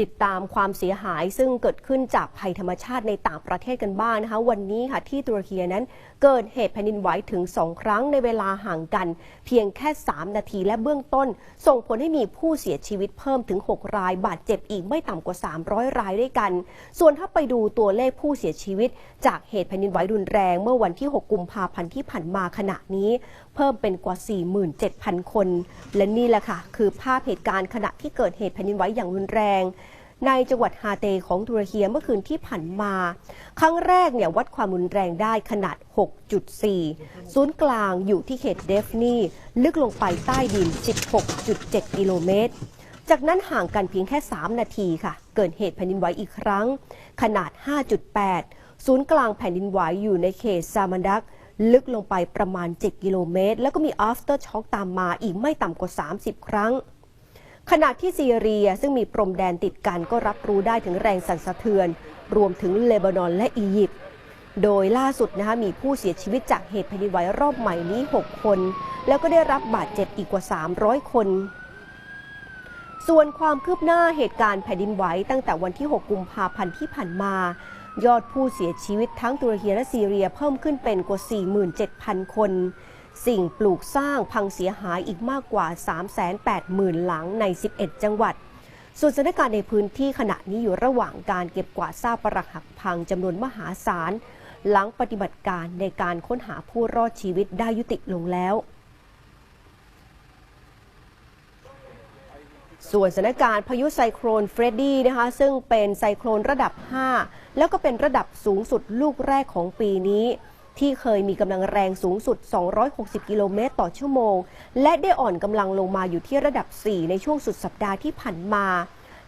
ติดตามความเสียหายซึ่งเกิดขึ้นจากภัยธรรมชาติในต่างประเทศกันบ้างนะคะ วันนี้ค่ะที่ตุรกีนั้น เกิดเหตุแผ่นดินไหวถึง 2 ครั้งในเวลาห่างกัน เพียงแค่ 3 นาทีและเบื้องต้น ส่งผลให้มีผู้เสียชีวิตเพิ่มถึง 6 ราย บาดเจ็บอีกไม่ต่ำกว่า 300 รายด้วยกัน ส่วนถ้าไปดูตัวเลขผู้เสียชีวิต จากเหตุแผ่นดินไหวรุนแรงเมื่อวันที่ 6 กุมภาพันธ์ที่ผ่านมาขณะนี้ เพิ่มเป็นกว่า 47,000 คน และนี่แหละค่ะคือภาพเหตุการณ์ขณะที่เกิดเหตุแผ่นดินไหวอย่างรุนแรง ในจังหวัดฮาเตของตุรกีเมื่อคืนที่ผ่านมา ครั้งแรกเนี่ยวัดความรุนแรงได้ขนาด 6.4 ศูนย์กลางอยู่ที่เขตเดฟนีลึกลงไปใต้ดิน 16.7 กิโลเมตร จากนั้นห่างกันเพียงแค่ 3 นาทีค่ะ เกิดเหตุแผ่นดินไหวอีกครั้ง ขนาด 5.8 ศูนย์กลางแผ่นดินไหวอยู่ในเขตซามันดักลึกลงไปประมาณ 7 กิโลเมตร แล้วก็มี after shock ตามมาอีกไม่ต่ำกว่า 30 ครั้ง ขณะที่ซีเรียซึ่งมีพรมแดนติดกันก็รับรู้ได้ถึงแรงสั่นสะเทือน รวมถึงเลบานอนและอียิปต์โดยล่าสุดนะคะมีผู้เสียชีวิตจากเหตุแผ่นดินไหวรอบใหม่นี้ 6 คน แล้วก็ได้รับบาดเจ็บอีกกว่า 300 คน ส่วนความคืบหน้าเหตุการณ์แผ่นดินไหวตั้งแต่วันที่ 6 กุมภาพันธ์ที่ผ่านมา ยอดผู้เสียชีวิตทั้งตุรกีและซีเรียเพิ่มขึ้นเป็นกว่า 47,000 คน สิ่งปลูกสร้างพังเสียหายอีกมากกว่า 380,000 หลังใน 11 จังหวัด ส่วนสถานการณ์ในพื้นที่ขณะนี้อยู่ระหว่างการเก็บกวาดซากปรักหักพังจำนวนมหาศาล หลังปฏิบัติการในการค้นหาผู้รอดชีวิตได้ยุติลงแล้วส่วนสถานการณ์พายุไซโครนเฟรดดี้นะคะซึ่งเป็นไซโครนระดับ 5 แล้วก็เป็นระดับสูงสุดลูกแรกของปีนี้ ที่เคยมีกำลังแรงสูงสุด 260 กิโลเมตรต่อชั่วโมง และได้อ่อนกำลังลงมาอยู่ที่ระดับ 4 ในช่วงสุดสัปดาห์ที่ผ่านมา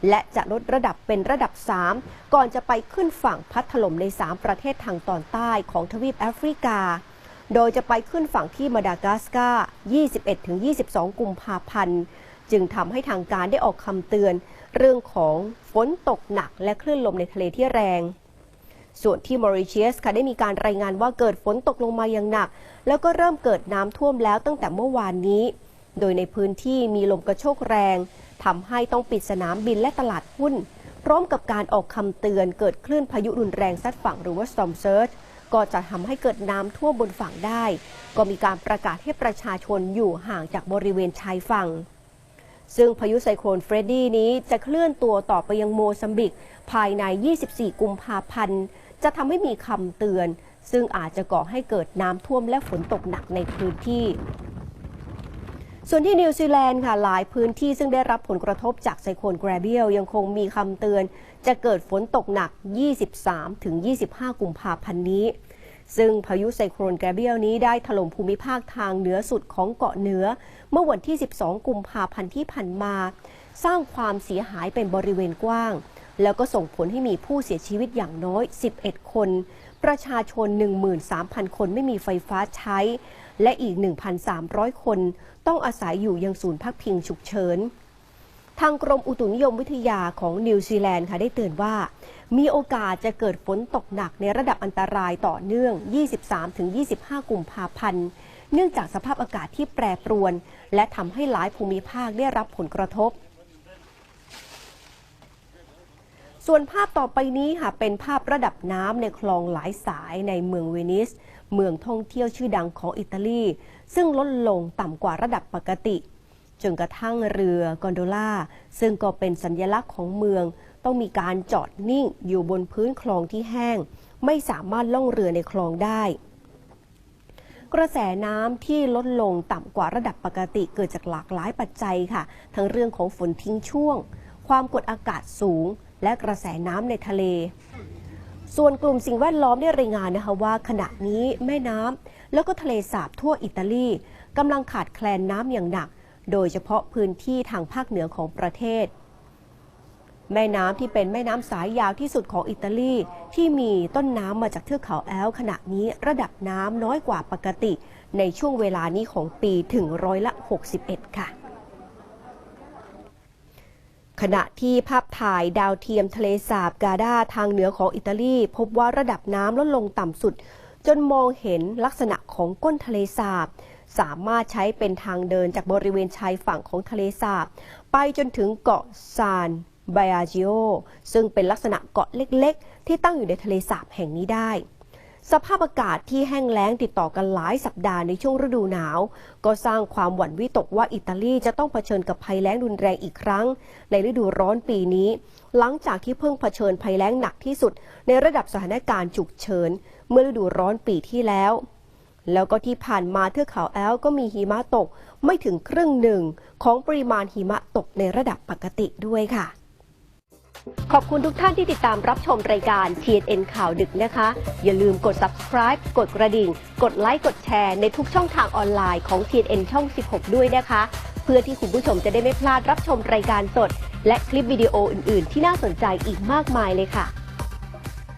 และจะลดระดับเป็นระดับ 3 ก่อนจะไปขึ้นฝั่งพัดถล่มใน 3 ประเทศทางตอนใต้ของทวีปแอฟริกา โดยจะไปขึ้นฝั่งที่มาดากัสการ์ 21-22 กุมภาพันธ์ จึงทำให้ทางการได้ออกคำเตือน เรื่องของฝนตกหนักและคลื่นลมในทะเลที่แรง ส่วนที่มอริเชียสค่ะได้มีการรายงานว่าเกิดฝนตกลงมาอย่างหนัก แล้วก็เริ่มเกิดน้ำท่วมแล้วตั้งแต่เมื่อวานนี้ โดยในพื้นที่มีลมกระโชกแรงทำให้ต้องปิดสนามบินและตลาดหุ้น พร้อมกับการออกคำเตือนเกิดคลื่นพายุรุนแรงซัดฝั่งหรือว่า storm surge ก็จะทำให้เกิดน้ำท่วมบนฝั่งได้ ก็มีการประกาศให้ประชาชนอยู่ห่างจากบริเวณชายฝั่ง ซึ่งพายุไซโครนเฟรดดี้นี้จะเคลื่อนตัวต่อไปยังโมซัมบิก ภายใน 24 กุมภาพันธ์ จะทำให้มีคำเตือน ซึ่งอาจจะก่อให้เกิดน้ำท่วมและฝนตกหนักในพื้นที่ ส่วนที่นิวซีแลนด์ค่ะหลายพื้นที่ซึ่งได้รับผลกระทบจากไซโคลนแกรเบียลยังคงมีคำเตือน จะเกิดฝนตกหนัก 23-25 กุมภาพันธ์นี้ ซึ่งพายุไซโคลนแกรเบียลนี้ได้ถล่มภูมิภาคทางเหนือสุดของเกาะเหนือ เมื่อวันที่ 12 กุมภาพันธ์ที่ผ่านมา สร้างความเสียหายเป็นบริเวณกว้าง แล้วก็ส่งผลให้มีผู้เสียชีวิตอย่างน้อย 11 คน ประชาชน 13,000 คนไม่มีไฟฟ้าใช้ และอีก 1,300 คน ต้องอาศัยอยู่ยังศูนย์พักพิงฉุกเฉิน ทางกรมอุตุนิยมวิทยาของนิวซีแลนด์ค่ะได้เตือนว่า มีโอกาสจะเกิดฝนตกหนักในระดับอันตรายต่อเนื่อง 23-25 กุมภาพันธ์ เนื่องจากสภาพอากาศที่แปรปรวน และทำให้หลายภูมิภาคได้รับผลกระทบ ส่วนภาพต่อไปนี้ค่ะเป็นภาพระดับน้ำในคลองหลายสายในเมืองเวนิส เมืองท่องเที่ยวชื่อดังของอิตาลี ซึ่งลดลงต่ำกว่าระดับปกติ จนกระทั่งเรือกอนโดล่า ซึ่งก็เป็นสัญญลักษณ์ของเมือง ต้องมีการจอดนิ่งอยู่บนพื้นคลองที่แห้ง ไม่สามารถล่องเรือในคลองได้ กระแสน้ำที่ลดลงต่ำกว่าระดับปกติเกิดจากหลากหลายปัจจัยค่ะ ทั้งเรื่องของฝนทิ้งช่วง ความกดอากาศสูง และกระแสน้ำในทะเล ส่วนกลุ่มสิ่งแวดล้อมได้รายงานนะคะว่า ขณะนี้แม่น้ำแล้วก็ทะเลสาบทั่วอิตาลีกำลังขาดแคลนน้ำอย่างหนัก โดยเฉพาะพื้นที่ทางภาคเหนือของประเทศ แม่น้ำที่เป็นแม่น้ำสายยาวที่สุดของอิตาลี ที่มีต้นน้ำมาจากเทือกเขาแอลขณะนี้ระดับน้ำน้อยกว่าปกติ ในช่วงเวลานี้ของปีถึงร้อยละ 61 ค่ะขณะที่ภาพถ่ายดาวเทียมทะเลสาบกาดาทางเหนือของอิตาลี พบว่าระดับน้ำลดลงต่ำสุด จนมองเห็นลักษณะของก้นทะเลสาบ สามารถใช้เป็นทางเดินจากบริเวณชายฝั่งของทะเลสาบ ไปจนถึงเกาะซานไบอาจิโอซึ่งเป็นลักษณะเกาะเล็กๆ ที่ตั้งอยู่ในทะเลสาบแห่งนี้ได้ สภาพอากาศที่แห้งแล้งติดต่อกันหลายสัปดาห์ในช่วงฤดูหนาว ก็สร้างความหวั่นวิตกว่าอิตาลีจะต้องเผชิญกับภัยแล้งรุนแรงอีกครั้ง ในฤดูร้อนปีนี้ หลังจากที่เพิ่งเผชิญภัยแล้งหนักที่สุด ในระดับสถานการณ์ฉุกเฉิน เมื่อฤดูร้อนปีที่แล้ว แล้วก็ที่ผ่านมาเทือกเขาแอลก็มีหิมะตกไม่ถึงครึ่งหนึ่ง ของปริมาณหิมะตกในระดับปกติด้วยค่ะ ขอบคุณทุกท่านที่ติดตามรับชมรายการ TNN ข่าวดึกนะคะ อย่าลืมกด subscribe กดกระดิ่ง กดไลค์กดแชร์ในทุกช่องทางออนไลน์ของ TNN ช่อง 16 ด้วยนะคะ เพื่อที่คุณผู้ชมจะได้ไม่พลาดรับชมรายการสด และคลิปวิดีโออื่น ๆ ที่น่าสนใจอีกมากมายเลยค่ะ